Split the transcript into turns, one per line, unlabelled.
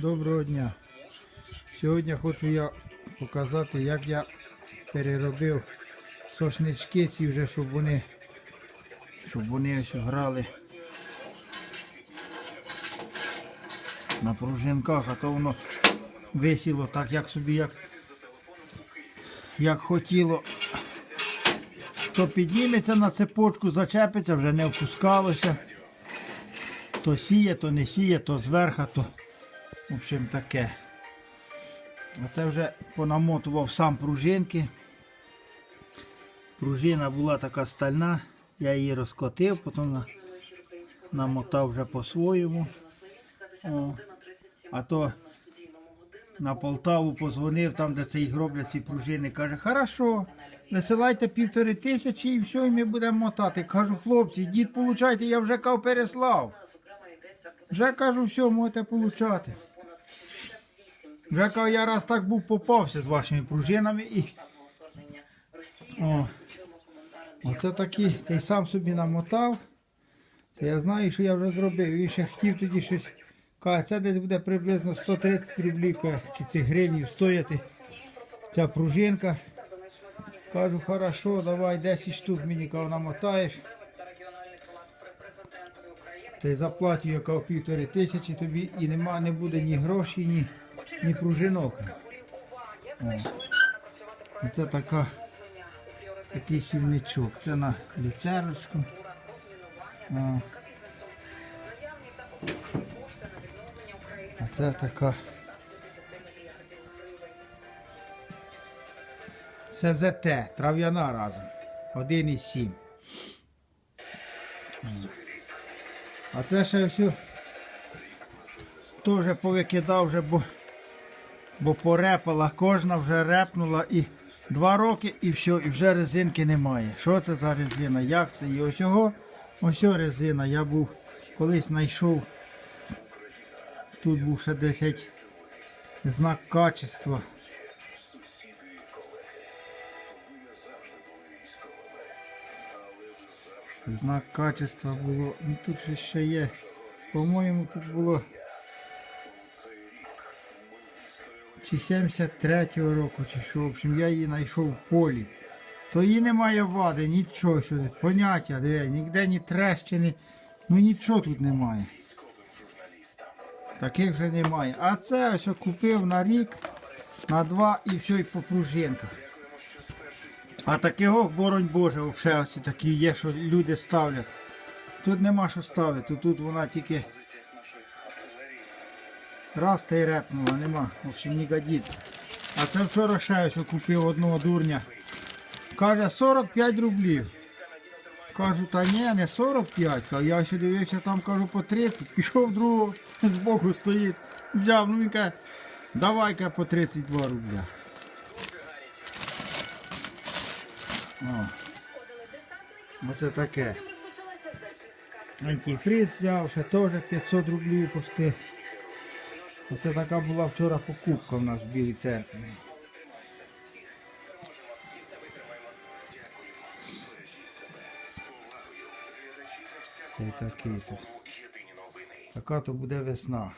Доброго дня. Сьогодні хочу я показати, як я переробив сошнички ці вже, щоб вони, щоб вони ось грали на пружинках, а то воно висіло так, як собі, як, як хотіло. То підніметься на цепочку, зачепиться, вже не впускалося. То сіє, то не сіє, то зверху, то в общем таке. А це вже понамотував сам пружинки. Пружина була така стальна, я її розкотив, потім намотав вже по-своєму. А то на Полтаву позвонив, там, де це їх роблять ці пружини. Каже, хорошо, висилайте півтори тисячі і все, і ми будемо мотати. Кажу, хлопці, йдіть получайте, я вже кав переслав. Вже кажу, все, можете получати. Вже кажу, я раз так був попався з вашими пружинами і. О, оце такі, ти сам собі намотав. Та я знаю, що я вже зробив. Він ще хотів тоді щось. Каже, це десь буде приблизно 130 рублів чи цих гривнів стояти. Ця пружинка. Кажу, хорошо, давай 10 штук мені каже, намотаєш. Та й заплатю яка півтори тисячі тобі і нема, не буде ні грошей, ні, ні пружинок. О. Оце така, такий сівничок. Це на ліцерочку. О. А це така. Це ЗТ, трав'яна разом. 1,7. А це ще все теж повикидав вже, бо, бо порепала, кожна вже репнула і два роки і все, і вже резинки немає. Що це за резина? Як це? І ось його, ось резина. Я був колись знайшов. Тут був ще 10 знак качества. Знак качества було. Ну тут ще є. По-моєму, тут було. Чи 73-го року, чи що. В общем, я її знайшов в полі. То її немає вади, нічого сюди. Поняття, диви, ніде ні трещини. Ну нічого тут немає. Таких вже немає. А це ось купив на рік, на два і все і по пружинках. А такого, боронь Боже, взагалі ось такі є, що люди ставлять. Тут нема що ставити, тут вона тільки раз та й репнула, нема. В общем, не годиться. А це вчора ще ось купив одного дурня. Каже 45 рублів. Кажу, та ні, не 45. Кажу, я ще дивився, там кажу по 30. Пішов другого збоку стоїть. Взяв, ну він каже, давай-ка по 32 рубля. О. Оце таке. Антифриз взяв, ще теж 500 рублів пусти. Оце така була вчора покупка в нас в Білій церкві. Та й такий то. Така то буде весна.